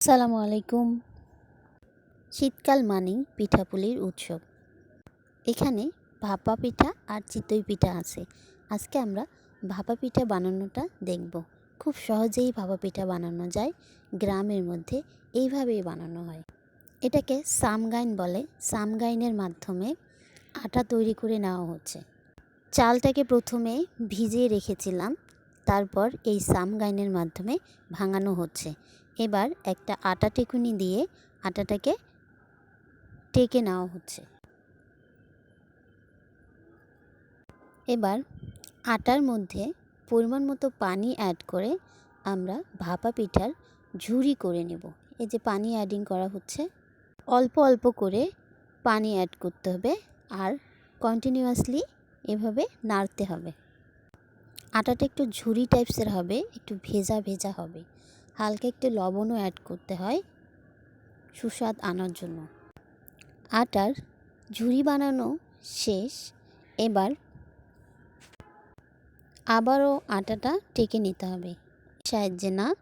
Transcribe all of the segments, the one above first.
আসসালামু আলাইকুম। শীতকাল মানেই পিঠাপুলির উৎসব। এখানে ভাপা পিঠা আর চিতই পিঠা আছে। আজকে আমরা ভাপা পিঠা বানানোটা দেখব। খুব সহজেই ভাপা পিঠা বানানো যায়। গ্রামের মধ্যে এইভাবেই বানানো হয়। এটাকে সামগাইন বলে। সামগাইনের মাধ্যমে আটা তৈরি করে নেওয়া হচ্ছে। চালটাকে প্রথমে ভিজিয়ে রেখেছিলাম। তারপর এই সামগাইনের মাধ্যমে ভাঙানো হচ্ছে। এবার একটা আটা টেকুনি দিয়ে আটাটাকে টেকে নেওয়া হচ্ছে। এবার আটার মধ্যে পরিমাণ মতো পানি অ্যাড করে আমরা ভাপা পিঠার ঝুরি করে নেব। এই যে পানি অ্যাডিং করা হচ্ছে, অল্প অল্প করে পানি অ্যাড করতে হবে আর কন্টিনিউয়াসলি এভাবে নাড়তে হবে। আটাটা একটু ঝুরি টাইপসের হবে, একটু ভেজা ভেজা হবে। হালকা একটু লবণও অ্যাড করতে হয়, সুস্বাদ আনার জন্য। আটার ঝুরি বানানো শেষ, এবার আবারও আটাটা টেকে নিতে হবে। সাহায্যে না,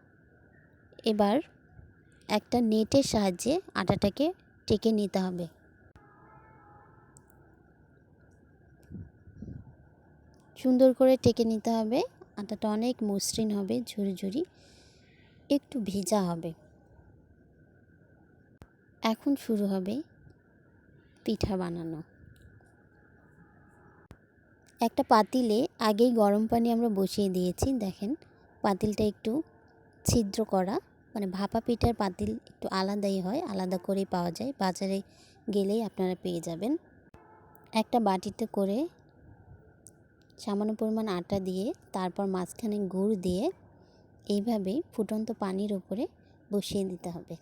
এবার একটা নেটের সাহায্যে আটাটাকে টেকে নিতে হবে। সুন্দর করে টেকে নিতে হবে। আটাটা অনেক মসৃণ হবে, ঝুরি ঝুরি। একটু ভেজা হবে। এখন শুরু হবে পিঠা বানানো। একটা পাতিলে আগেই গরম পানি আমরা বসিয়ে দিয়েছি, দেখেন। পাতিলটা একটু ছিদ্র করা মানে ভাপা পিঠার পাতিল একটু আলাদাই হয়, আলাদা করেই পাওয়া যায়। বাজারে গেলেই আপনারা পেয়ে যাবেন। একটা বাটিতে করে সামান্য পরিমাণ আটা দিয়ে, তারপর মাঝখানে গুড় দিয়ে এইভাবে ফুটন্ত পানির ওপরে বসিয়ে দিতে হবে।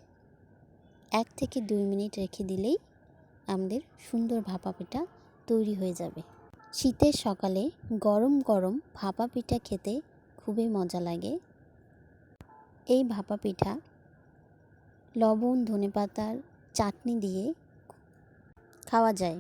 এক থেকে দুই মিনিট রেখে দিলেই আমাদের সুন্দর ভাপা পিঠা তৈরি হয়ে যাবে। শীতের সকালে গরম গরম ভাপা পিঠা খেতে খুবই মজা লাগে। এই ভাপা পিঠা লবণ, ধনেপাতার চাটনি দিয়ে খাওয়া যায়।